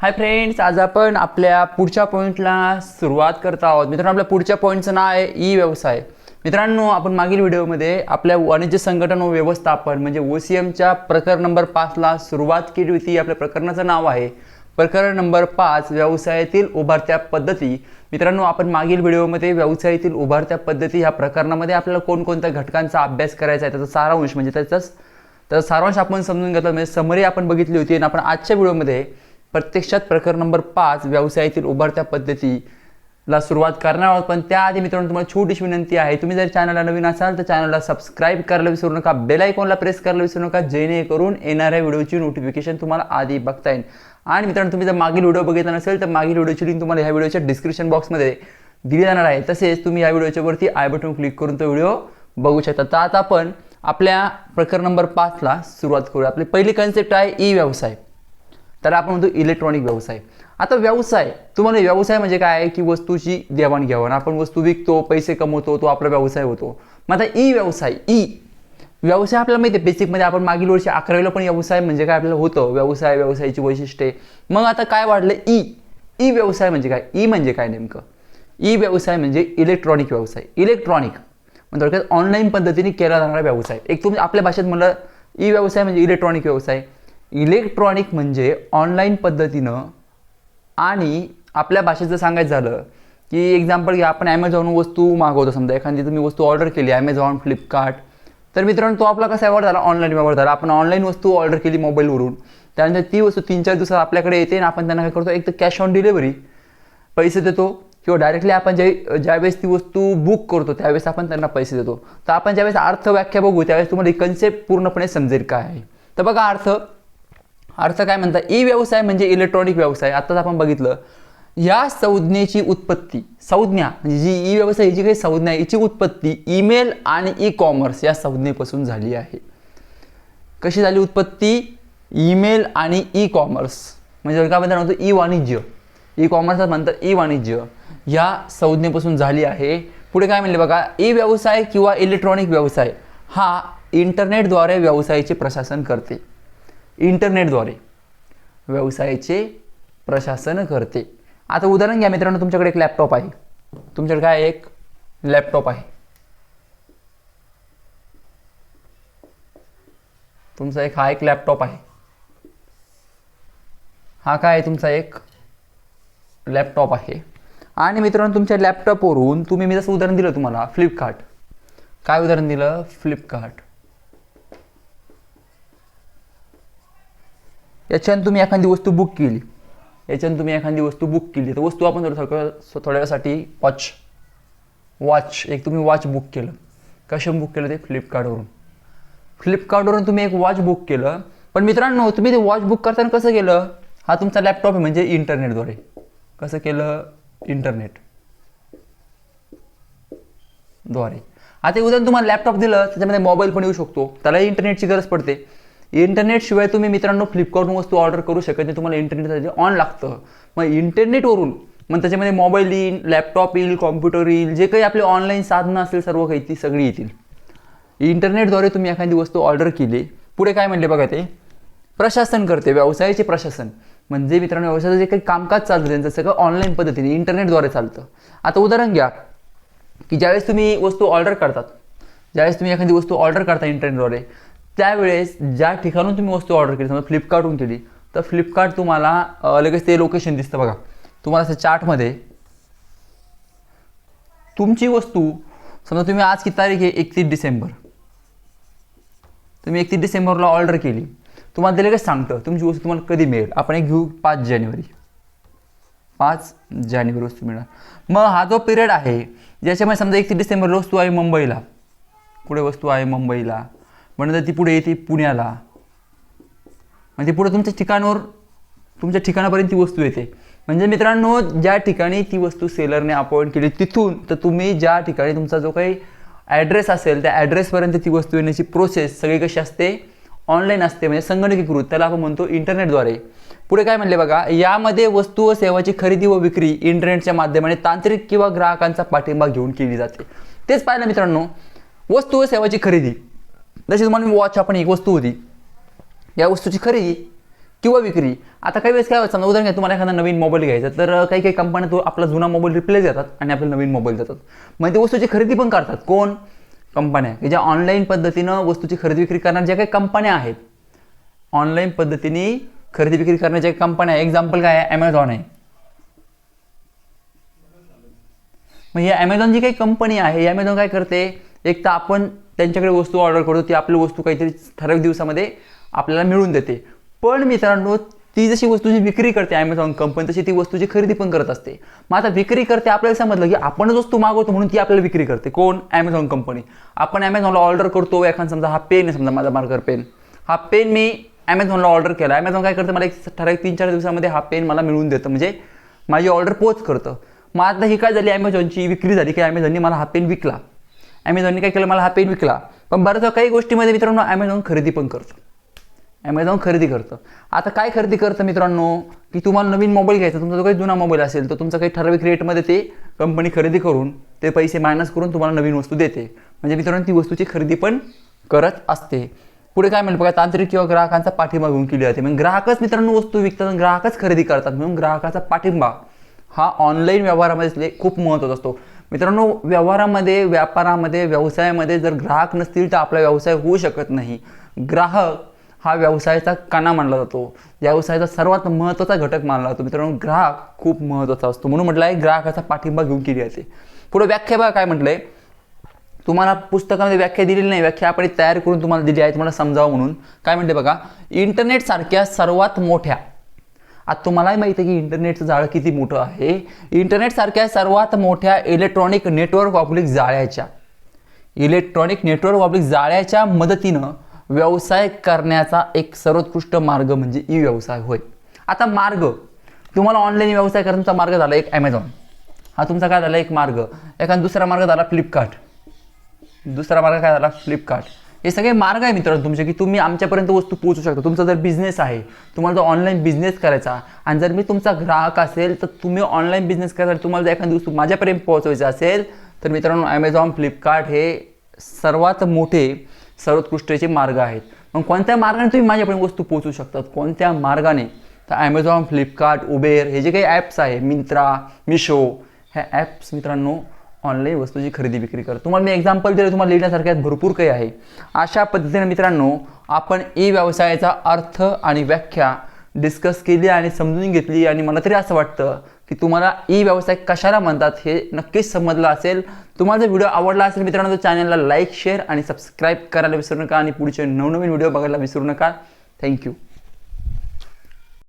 Hi friends आज आपण आपल्या पुढच्या पॉईंटला सुरुवात करत आहोत. मित्रांनो आपल्या पुढच्या पॉईंटचं नाव आहे ई व्यवसाय मित्रांनो आपण मागील व्हिडिओमध्ये आपल्या वाणिज्य संघटन व व्यवस्थापन म्हणजे ओ सी एमच्या प्रकरण नंबर पाचला सुरुवात केली होती. आपल्या प्रकरणाचं नाव आहे प्रकरण नंबर पाच व्यवसायातील उभारत्या पद्धती. मित्रांनो आपण मागील व्हिडिओमध्ये व्यवसायातील उभारत्या पद्धती ह्या प्रकरणामध्ये आपल्याला कोणकोणत्या घटकांचा अभ्यास करायचा आहे त्याचा सारांश म्हणजे त्याचाच तर सारांश आपण समजून घेतला. म्हणजे समरी आपण बघितली होती आणि आपण आजच्या व्हिडिओमध्ये प्रत्यक्षात प्रकरण नंबर पाच व्यवसायातील उभारत्या पद्धतीला सुरुवात करणार आहोत. पण त्याआधी मित्रांनो तुम्हाला छोटीशी विनंती आहे. तुम्ही जर चॅनलला नवीन असाल तर चॅनलला सबस्क्राईब करायला विसरू नका. बेल आयकॉनला प्रेस करायला विसरू नका. जेणेकरून येणाऱ्या व्हिडिओची नोटिफिकेशन तुम्हाला आधी बघता येईल. आणि मित्रांनो तुम्ही जर मागील व्हिडिओ बघितला नसेल तर मागील व्हिडिओची लिंक तुम्हाला ह्या व्हिडिओच्या डिस्क्रिप्शन बॉक्समध्ये दिली जाणार आहे. तसेच तुम्ही या व्हिडिओच्या वरती आय बटन क्लिक करून तो व्हिडिओ बघू शकता. तर आता आपण आपल्या प्रकरण नंबर पाचला सुरुवात करूया. आपली पहिली कन्सेप्ट आहे ई व्यवसाय तर आपण म्हणतो इलेक्ट्रॉनिक व्यवसाय. आता व्यवसाय तुम्हाला व्यवसाय म्हणजे काय? आहे की वस्तूची देवाणघेवाण आपण वस्तू विकतो पैसे कमवतो तो आपला व्यवसाय होतो. मग आता ई व्यवसाय ई. व्यवसाय आपल्याला माहिती आहे बेसिकमध्ये आपण मागील वर्षी अकरावीला पण व्यवसाय म्हणजे काय आपल्याला होतं? व्यवसाय व्यवसायाची वैशिष्ट्ये. मग आता काय वाढलं? ई. ई व्यवसाय म्हणजे काय? ई म्हणजे काय नेमकं? ई म्हणजे व्यवसाय म्हणजे इलेक्ट्रॉनिक व्यवसाय. इलेक्ट्रॉनिक म्हणजे थोडक्यात ऑनलाईन पद्धतीने केला जाणारा व्यवसाय. एक तुम्ही आपल्या भाषेत म्हणलं ई म्हणजे व्यवसाय म्हणजे इलेक्ट्रॉनिक व्यवसाय. इलेक्ट्रॉनिक म्हणजे ऑनलाईन पद्धतीनं आणि आपल्या भाषेचं सांगायचं झालं की एक्झाम्पल घ्या आपण ॲमेझॉनवरून वस्तू मागवतो समजा एखादी तुम्ही वस्तू ऑर्डर केली ॲमेझॉन फ्लिपकार्ट तर मित्रांनो तो आपला कसा व्यवहार झाला? ऑनलाईन व्यवहार झाला. आपण ऑनलाईन वस्तू ऑर्डर केली मोबाईलवरून त्यानंतर ती वस्तू तीन चार दिवसात आपल्याकडे येते आणि आपण त्यांना काय करतो? एक तर कॅश ऑन डिलिव्हरी पैसे देतो किंवा डायरेक्टली आपण ज्या ज्यावेळेस ती वस्तू बुक करतो त्यावेळेस आपण त्यांना पैसे देतो. तर आपण ज्यावेळेस अर्थ व्याख्या बघू त्यावेळेस तुम्हाला ही कन्सेप्ट पूर्णपणे समजेल काय आहे. तर बघा अर्थ. अर्थ काय म्हणतात? ई व्यवसाय म्हणजे इलेक्ट्रॉनिक व्यवसाय. आत्ताच आपण बघितलं. या संज्ञेची उत्पत्ती संज्ञा म्हणजे जी ई व्यवसाय ही जी काही संज्ञा आहे उत्पत्ती ईमेल आणि ई कॉमर्स या संज्ञेपासून झाली आहे. कशी झाली उत्पत्ती? ईमेल आणि ई कॉमर्स म्हणजे काय म्हणतात? म्हणतो ई वाणिज्य. ई कॉमर्स म्हणतात ई वाणिज्य. या संज्ञेपासून झाली आहे. पुढे काय म्हणले बघा? ई व्यवसाय किंवा इलेक्ट्रॉनिक व्यवसाय हा इंटरनेटद्वारे व्यवसायाचे प्रशासन करते. इंटरनेटद्वारे व्यवसायाचे प्रशासन करते. आता उदाहरण घ्या मित्रांनो तुमच्याकडे एक लॅपटॉप आहे. तुमच्याकडे काय एक लॅपटॉप आहे? तुमचा एक हा एक लॅपटॉप आहे. हा काय? आहे तुमचा एक लॅपटॉप आहे. आणि मित्रांनो तुमच्या लॅपटॉपवरून तुम्ही मी जसं उदाहरण दिलं तुम्हाला फ्लिपकार्ट काय उदाहरण दिलं? फ्लिपकार्ट याच्यानं तुम्ही एखादी वस्तू बुक केली. याच्यानं तुम्ही एखादी वस्तू बुक केली. तर वस्तू आपण थोडं थोड्या वेळासाठी वॉच वॉच एक तुम्ही वॉच बुक केलं. कशा बुक केलं ते? फ्लिपकार्टवरून फ्लिपकार्टवरून तुम्ही एक वॉच बुक केलं. पण मित्रांनो तुम्ही ते वॉच बुक करताना कसं केलं? हा तुमचा लॅपटॉप आहे म्हणजे इंटरनेटद्वारे कसं केलं? इंटरनेटद्वारे. आता उदाहरण तुम्हाला लॅपटॉप दिलं त्याच्यामध्ये मोबाईल पण येऊ शकतो. त्यालाही इंटरनेटची गरज पडते. इंटरनेटशिवाय तुम्ही मित्रांनो फ्लिपकार्टवरून वस्तू ऑर्डर करू शकत नाही. तुम्हाला इंटरनेट ऑन लागतं. मग इंटरनेटवरून मग त्याच्यामध्ये मोबाईल येईल लॅपटॉप येईल कॉम्प्युटर येईल जे काही आपले ऑनलाईन साधनं असेल सर्व काही ती सगळी येतील. इंटरनेटद्वारे तुम्ही एखादी वस्तू ऑर्डर केली. पुढे काय म्हणले बघा ते? प्रशासन करते व्यवसायाचे प्रशासन. म्हणजे मित्रांनो व्यवसायाचं जे काही कामकाज चालतं त्यांचं सगळं ऑनलाईन पद्धतीने इंटरनेटद्वारे चालतं. आता उदाहरण घ्या की ज्यावेळेस तुम्ही वस्तू ऑर्डर करतात ज्यावेळेस तुम्ही एखादी वस्तू ऑर्डर करता इंटरनेटद्वारे त्यावेळेस ज्या ठिकाणून तुम्ही वस्तू ऑर्डर केली समजा फ्लिपकार्टहून केली तर फ्लिपकार्ट तुम्हाला लगेच ते लोकेशन दिसतं बघा. तुम्हाला असं चार्टमध्ये तुमची वस्तू समजा तुम्ही आज किती तारीख आहे? एकतीस डिसेंबर. तुम्ही एकतीस डिसेंबरला ऑर्डर केली. तुम्हाला ते लगेच सांगतं तुमची वस्तू तुम्हाला कधी मिळेल? आपण एक घेऊ पाच जानेवारी. पाच जानेवारी वस्तू मिळणार. मग हा जो पिरियड आहे ज्याच्यामध्ये समजा एकतीस डिसेंबरला वस्तू आहे मुंबईला पुढे वस्तू आहे मुंबईला? मग नंतर ती पुढे येते पुण्याला. म्हणजे पुढे तुमच्या ठिकाणावर तुमच्या ठिकाणापर्यंत ती वस्तू येते. म्हणजे मित्रांनो ज्या ठिकाणी ती वस्तू सेलरने अपॉइंट केली तिथून तर तुम्ही ज्या ठिकाणी तुमचा जो काही ॲड्रेस असेल त्या ॲड्रेसपर्यंत ती वस्तू येण्याची प्रोसेस सगळी कशी असते? ऑनलाईन असते म्हणजे संगणकीकृत. त्याला आपण म्हणतो इंटरनेटद्वारे पुढे काय म्हणले बघा यामध्ये वस्तू व सेवाची खरेदी व विक्री इंटरनेटच्या माध्यमाने तांत्रिक किंवा ग्राहकांचा पाठिंबा घेऊन केली जाते. तेच पाहिलं मित्रांनो वस्तू व सेवाची खरेदी. जशी तुम्हाला वॉच आपण एक वस्तू होती. या वस्तूची खरेदी किंवा विक्री. आता काही वेळेस काय होतं समजा उदाहरण घ्या तुम्हाला एखादा नवीन मोबाईल घ्यायचा तर काही काही कंपन्या तो आपला जुना मोबाईल रिप्लेस देतात आणि आपल्याला नवीन मोबाईल देतात. मग ते वस्तूची खरेदी पण करतात. कोण? कंपन्या की ज्या ऑनलाईन पद्धतीनं वस्तूची खरेदी विक्री करणाऱ्या ज्या काही कंपन्या आहेत. ऑनलाईन पद्धतीने खरेदी विक्री करण्याच्या कंपन्या एक्झाम्पल काय आहे? ॲमेझॉन आहे. मग ही ॲमेझॉन जी काही कंपनी आहे ॲमेझॉन काय करते? एक तर आपण त्यांच्याकडे वस्तू ऑर्डर करतो ती आपली वस्तू काहीतरी ठराविक दिवसामध्ये आपल्याला मिळून देते. पण मित्रांनो ती जशी वस्तूची विक्री करते ॲमेझॉन कंपनी तशी ती वस्तूची खरेदी पण करत असते. मग आता विक्री करते आपल्याला समजलं की आपणच वस्तू मागवतो म्हणून ती आपल्याला विक्री करते. कोण? ॲमेझॉन कंपनी आपण ॲमेझॉनला ऑर्डर करतो एखादा समजा हा पेन आहे समजा माझा मार्कर पेन हा पेन मी ॲमेझॉनला ऑर्डर केला. ॲमेझॉन काय करतं मला एक ठराविक तीन चार दिवसामध्ये हा पेन मला मिळवून देतं. म्हणजे माझी ऑर्डर पोच करतं. मग आता ही काय झाली ॲमेझॉनची विक्री झाली की ॲमेझॉनने मला हा पेन विकला. ॲमेझॉनने काय केलं? मला हा पेन विकला. पण बऱ्याच काही गोष्टीमध्ये मित्रांनो ॲमेझॉन खरेदी पण करतं. ॲमेझॉन खरेदी करतं. आता काय खरेदी करतं मित्रांनो? की तुम्हाला नवीन मोबाईल घ्यायचा तुमचा जो काही जुना मोबाईल असेल तर तुमचा काही ठराविक रेटमध्ये ते कंपनी खरेदी करून ते पैसे मायनस करून तुम्हाला नवीन वस्तू देते. म्हणजे मित्रांनो ती वस्तूची खरेदी पण करत असते. पुढे काय म्हणलं बघा तांत्रिक किंवा ग्राहकांचा पाठिंबा घेऊन केली जाते. म्हणजे ग्राहकच मित्रांनो वस्तू विकतात ग्राहकच खरेदी करतात. म्हणून ग्राहकाचा पाठिंबा हा ऑनलाईन व्यवहारामध्ये खूप महत्त्वाचा असतो. मित्रांनो व्यवहारामध्ये व्यापारामध्ये व्यवसायामध्ये जर ग्राहक नसतील तर आपला व्यवसाय होऊ शकत नाही. ग्राहक हा व्यवसायाचा कणा मानला जातो. व्यवसायाचा सर्वात महत्त्वाचा घटक मानला जातो. मित्रांनो ग्राहक खूप महत्त्वाचा असतो. म्हणून म्हटलं आहे ग्राहकाचा पाठिंबा घेऊन केली जाते. पुढे व्याख्या बघा काय म्हटलंय. तुम्हाला पुस्तकामध्ये व्याख्या दिलेली नाही. व्याख्या आपण तयार करून तुम्हाला दिली आहे. तुम्हाला समजावं म्हणून. काय म्हणते बघा इंटरनेट सारख्या सर्वात मोठ्या आता तुम्हालाही माहिती आहे की इंटरनेटचं जाळं किती मोठं आहे. इंटरनेटसारख्या सर्वात मोठ्या इलेक्ट्रॉनिक नेटवर्क ऑब्लिक जाळ्याच्या. इलेक्ट्रॉनिक नेटवर्क ऑब्लिक जाळ्याच्या मदतीनं व्यवसाय करण्याचा एक सर्वोत्कृष्ट मार्ग म्हणजे ई व्यवसाय होय. आता मार्ग. तुम्हाला ऑनलाईन व्यवसाय करण्याचा मार्ग झाला एक ॲमेझॉन हा तुमचा काय झाला? एक मार्ग. एखादा दुसरा मार्ग झाला फ्लिपकार्ट दुसरा मार्ग काय झाला? फ्लिपकार्ट हे सगळे मार्ग आहे मित्रांनो तुमचे की तुम्ही आमच्यापर्यंत वस्तू पोहोचू शकता. तुमचा जर बिझनेस आहे तुम्हाला जर ऑनलाईन बिझनेस करायचा आणि जर मी तुमचा ग्राहक असेल तर तुम्ही ऑनलाईन बिझनेस करायचा तुम्हाला जर एखादी वस्तू माझ्यापर्यंत पोहोचवायची असेल तर मित्रांनो ॲमेझॉन फ्लिपकार्ट हे सर्वात मोठे सर्वोत्कृष्टचे मार्ग आहेत. मग कोणत्या मार्गाने तुम्ही माझ्यापर्यंत वस्तू पोहोचू शकतात? कोणत्या मार्गाने? तर ॲमेझॉन फ्लिपकार्ट उबेर हे जे काही ॲप्स आहे मिंत्रा मिशो ह्या ॲप्स मित्रांनो ऑनलाईन वस्तूची खरेदी विक्री करतो. तुम्हाला मी एक्झाम्पल दिले तुम्हाला लिहिण्यासारख्यात भरपूर काही आहे. अशा पद्धतीने मित्रांनो आपण ई व्यवसायाचा अर्थ आणि व्याख्या डिस्कस केली आणि समजून घेतली आणि मला तरी असं वाटतं की तुम्हाला ई व्यवसाय कशाला म्हणतात हे नक्कीच समजलं असेल. तुम्हाला जर व्हिडिओ आवडला असेल मित्रांनो तर चॅनलला लाईक शेअर आणि सबस्क्राईब करायला विसरू नका आणि पुढचे नवनवीन व्हिडिओ बघायला विसरू नका. थँक्यू